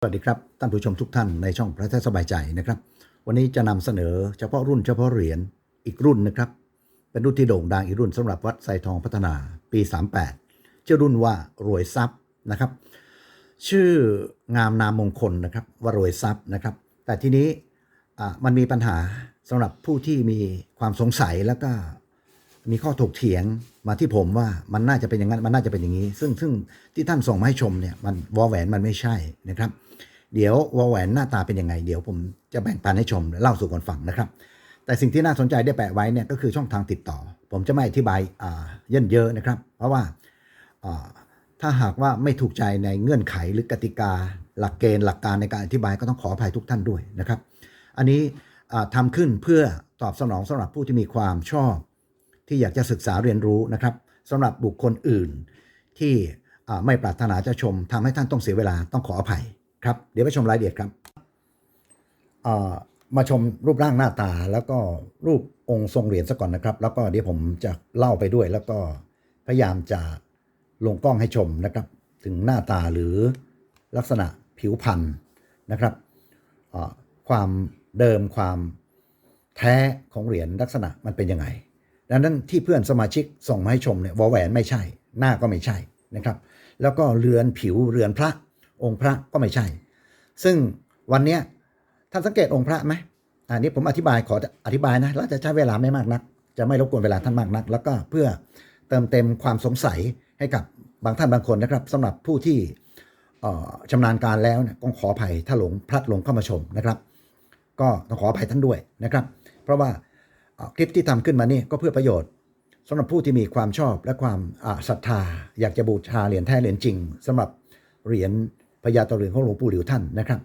สวัสดีครับท่านผู้ชมทุกท่านในช่องพระเทศสบายใจนะครับ วันนี้จะนำเสนอเฉพาะรุ่นเฉพาะเหรียญอีกรุ่นนะครับ เป็นรุ่นที่โด่งดังอีกรุ่นสำหรับวัดไซทองพัฒนาปี 38 ชื่อรุ่นว่ารวยทรัพย์นะครับ ชื่องามนามมงคลนะครับว่ารวยทรัพย์นะครับ แต่ทีนี้อะมันมีปัญหาสำหรับผู้ที่มีความสงสัยแล้วก็ มีข้อถกเถียงมาที่ผมว่ามันน่าจะเป็นอย่างนั้นมันน่าจะเป็นอย่างนี้ ซึ่งซึ่งที่ท่านส่งมาให้ชมเนี่ยมันวอแหวนมันไม่ใช่นะครับ เดี๋ยววอแหวนหน้าตาเป็นยังไง เดี๋ยวผมจะแบ่งปันให้ชมและเล่าสู่กันฟังนะครับ แต่สิ่งที่น่าสนใจได้แปะไว้เนี่ยก็คือช่องทางติดต่อ ผมจะไม่อธิบายอ่าเยินเยอะนะครับ เพราะว่าอ่าถ้าหากว่าไม่ถูกใจในเงื่อนไขหรือกติกา หลักเกณฑ์หลักการในการอธิบายก็ต้องขออภัยทุกท่านด้วยนะครับ อันนี้อ่าทำขึ้นเพื่อตอบสนองสำหรับผู้ที่มีความชอบ ที่อยากจะศึกษาเรียนรู้นะครับสำหรับบุคคลอื่นที่ไม่ปรารถนาจะชมทำให้ท่านต้องเสียเวลาต้องขออภัยครับเดี๋ยวไปชมรายละเอียดครับมาชมรูปร่างหน้าตาแล้วก็รูปองค์ทรงเหรียญซะก่อนนะครับ แล้วก็เดี๋ยวผมจะเล่าไปด้วย แล้วก็พยายามจะลงกล้องให้ชมนะครับ ถึงหน้าตาหรือลักษณะผิวพรรณนะครับความเดิมความแท้ของเหรียญลักษณะมันเป็นยังไง ดังนั้นที่เพื่อนสมาชิกส่งมาให้ชมเนี่ยวอแหวนไม่ใช่ หน้าก็ไม่ใช่นะครับ แล้วก็เรือนผิวเรือนพระองค์พระก็ไม่ใช่ ซึ่งวันเนี้ยท่านสังเกตองค์พระไหมอันนี้ผมอธิบายขออธิบายนะแล้วจะใช้เวลาไม่มากนัก จะไม่รบกวนเวลาท่านมากนัก แล้วก็เพื่อเติมเต็มความสงสัยให้กับบางท่านบางคนนะครับสำหรับผู้ที่ชำนาญการแล้วเนี่ยต้องขออภัยถ้าหลงพลัดหลงเข้ามาชมนะครับ ก็ต้องขออภัยท่านด้วยนะครับ เพราะว่า คลิปที่ทำขึ้นมานี่ก็เพื่อประโยชน์สำหรับผู้ที่มีความชอบและความศรัทธา อยากจะบูชาเหรียญแท้เหรียญจริงสำหรับเหรียญพญาตะเหรียญของหลวงปู่หลิวท่านนะครับ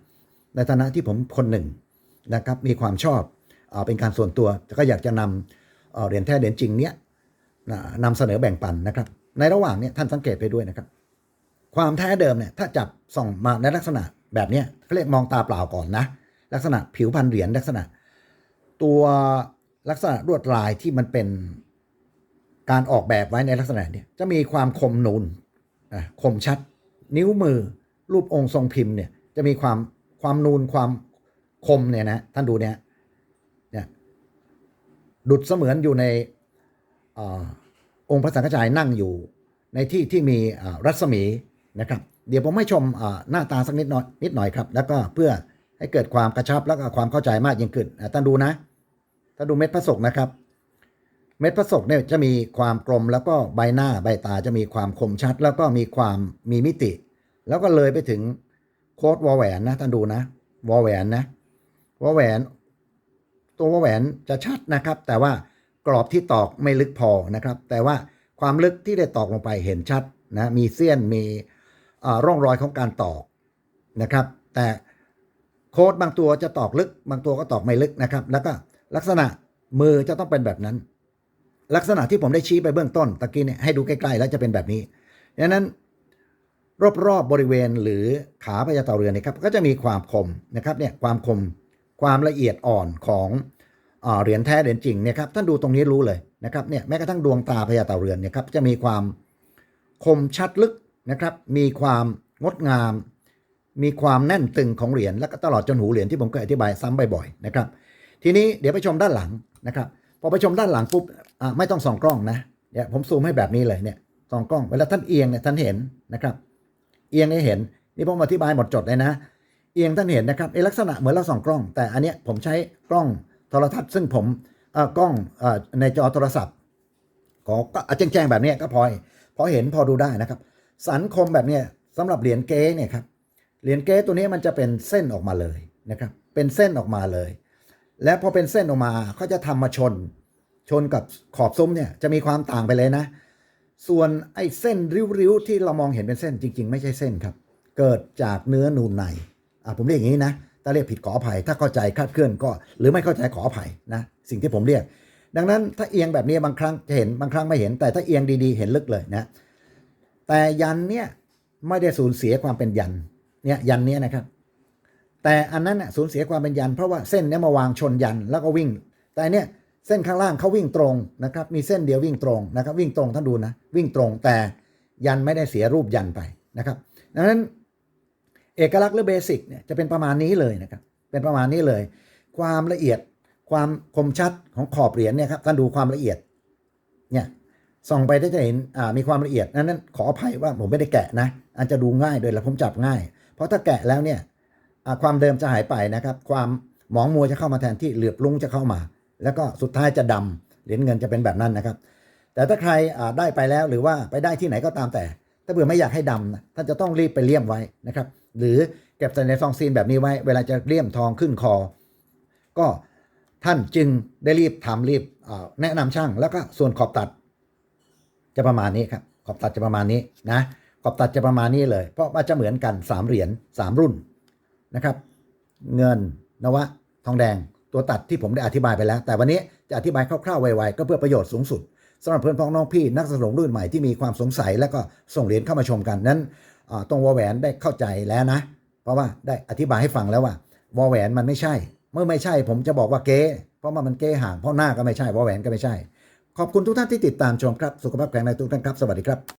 ในฐานะที่ผมคนหนึ่งนะครับมีความชอบเป็นการส่วนตัวก็อยากจะนำเหรียญแท้เหรียญจริงเนี้ยนะนำเสนอแบ่งปันนะครับ ในระหว่างเนี้ยท่านสังเกตไปด้วยนะครับ ความแท้เดิมเนี่ยถ้าจับส่องมาในลักษณะแบบเนี้ยเขาเรียกมองตาเปล่าก่อนนะ ลักษณะผิวพันเหรียญลักษณะ ตัว ลักษณะลวดลายที่มันเป็นการออกแบบไว้ในลักษณะเนี้จะมีความคมนูนคมชัด นิ้วมือ รูปองค์ทรงพิมพ์เนี่ยจะมีความความนูนความคมเนี่ยนะท่านดูเนี่ยเนี่ยดุดเสมือนอยู่ในอองค์พระสังฆจายนั่งอยู่ในที่ที่มีรัศมีนะครับ เดี๋ยวผมให้ชมหน้าตาสักนิดหน่อยนิดหน่อยครับ แล้วก็เพื่อให้เกิดความกระชับแล้วก็ความเข้าใจมากยิ่งขึ้นท่านดูนะ ถ้าดูเม็ดพระศกนะครับ เม็ดพระศกเนี่ยจะมีความกลมแล้วก็ใบหน้าใบตาจะมีความคมชัด แล้วก็มีความมีมิติ แล้วก็เลยไปถึงโค้ดวอแหวนนะท่านดูนะวอแหวนนะวอแหวน ตัววอแหวนจะชัดนะครับ แต่ว่ากรอบที่ตอกไม่ลึกพอนะครับ แต่ว่าความลึกที่ได้ตอกลงไปเห็นชัดนะมีเสี้ยนมีร่องรอยของการตอกนะครับ แต่โค้ดบางตัวจะตอกลึก บางตัวก็ตอกไม่ลึกนะครับ แล้วก็ ลักษณะมือจะต้องเป็นแบบนั้น ลักษณะที่ผมได้ชี้ไปเบื้องต้นตะกี้เนี่ยให้ดูใกล้ๆ แล้วจะเป็นแบบนี้ดังนั้นรอบๆบบริเวณหรือขาพญาเต่าเรือนนี่ยครับก็จะมีความคมนะครับเนี่ยความคมความละเอียดอ่อนของอาเหรียญแท้เหรียญจริงเนี่ยครับท่านดูตรงนี้รู้เลยนะครับเนี่ยแม้กระทั่งดวงตาพญาเต่าเรือนเนี่ยครับจะมีความคมชัดลึกนะครับมีความงดงาม มีความแน่นตึงของเหรียญและก็ตลอดจนหูเหรียญที่ผมเคยอธิบายซ้ำบ่อยๆนะครับ ทีนี้เดี๋ยวไปชมด้านหลังนะครับพอไปชมด้านหลังปุ๊บไม่ต้องส่องกล้องนะเนี่ยผมซูมให้แบบนี้เลยเนี่ยส่องกล้องเวลาท่านเอียงเนี่ยท่านเห็นนะครับ เอียงให้เห็นนี่ผมอธิบายหมดจดเลยนะ เอียงท่านเห็นนะครับในลักษณะเหมือนเราส่องกล้อง แต่อันเนี้ยผมใช้กล้องโทรทัศน์ ซึ่งผมกล้องอในจอโทรศัพท์ก็แจ้งแจ้งแบบนี้ก็พอพอเห็นพอดูได้นะครับ สันคมแบบเนี้ยสำหรับเหรียญเก๊เนี่ยครับเหรียญเก๊ตัวนี้มันจะเป็นเส้นออกมาเลยนะครับเป็นเส้นออกมาเลย และพอเป็นเส้นออกมาเขาจะทำมาชน ชนกับขอบซุ้มเนี่ยจะมีความต่างไปเลยนะ ส่วนไอ้เส้นริ้วๆที่เรามองเห็นเป็นเส้นจริง ๆ ไม่ใช่เส้นครับ เกิดจากเนื้อนูนในอะผมเรียกอย่างนี้นะถ้าเรียกผิดขออภัย ถ้าเข้าใจคลาดเคลื่อนก็ หรือไม่เข้าใจขออภัยนะสิ่งที่ผมเรียก ดังนั้นถ้าเอียงแบบนี้บางครั้งจะเห็นบางครั้งไม่เห็น แต่ถ้าเอียงดีๆ เห็นลึกเลยนะแต่ยันเนี่ยไม่ได้สูญเสียความเป็นยันเนี่ยยันเนี้ยนะครับ แต่อันนั้นน่ะสูญเสียความเป็นยัน เพราะว่าเส้นเนี้ยมาวางชนยันแล้วก็วิ่ง แต่อันเนี้ยเส้นข้างล่างเขาวิ่งตรงนะครับ มีเส้นเดียววิ่งตรงนะครับ วิ่งตรงท่านดูนะ วิ่งตรงแต่ยันไม่ได้เสียรูปยันไปนะครับ ดังนั้นเอกลักษณ์หรือเบสิกเนี่ยจะเป็นประมาณนี้เลยนะครับ เป็นประมาณนี้เลย ความละเอียดความคมชัดของขอบเหรียญเนี่ยครับท่านดูความละเอียดเนี่ยส่องไปได้จะเห็นอ่ามีความละเอียดนั้นขออภัยว่าผมไม่ได้แกะนะอาจจะดูง่ายโดยแล้วผมจับง่าย เพราะถ้าแกะแล้วเนี่ย ความเดิมจะหายไปนะครับ ความหมองมัวจะเข้ามาแทนที่เหลือบลุงจะเข้ามา แล้วก็สุดท้ายจะดำเหรียญเงินจะเป็นแบบนั้นนะครับ แต่ถ้าใครได้ไปแล้วหรือว่าไปได้ที่ไหนก็ตามแต่ ถ้าเผื่อไม่อยากให้ดำนะท่านจะต้องรีบไปเลี่ยมไว้นะครับ หรือเก็บใส่ในซองซีนแบบนี้ไว้ เวลาจะเลี่ยมทองขึ้นคอ ก็ท่านจึงได้รีบทำรีบแนะนำช่างแล้วก็ส่วนขอบตัดจะประมาณนี้ครับขอบตัดจะประมาณนี้นะขอบตัดจะประมาณนี้เลย เพราะว่าจะเหมือนกัน3เหรียญ3รุ่น นะครับ เงินนวะทองแดง ตัวตัดที่ผมได้อธิบายไปแล้ว แต่วันนี้จะอธิบายคร่าวๆไวๆก็เพื่อประโยชน์สูงสุดสำหรับเพื่อนพ้องน้องพี่นักสะสมรุ่นใหม่ที่มีความสงสัย แล้วก็ส่งเหรียญเข้ามาชมกันนั้นตรงวอแหวนได้เข้าใจแล้วนะ เพราะว่าได้อธิบายให้ฟังแล้วว่าวอแหวนมันไม่ใช่ เมื่อไม่ใช่ผมจะบอกว่าเก๊เพราะว่ามันเก๊ห่างเพราะหน้าก็ไม่ใช่วอแหวนก็ไม่ใช่ ขอบคุณทุกท่านที่ติดตามชมครับ สุขภาพแข็งแรงทุกท่านครับ สวัสดีครับ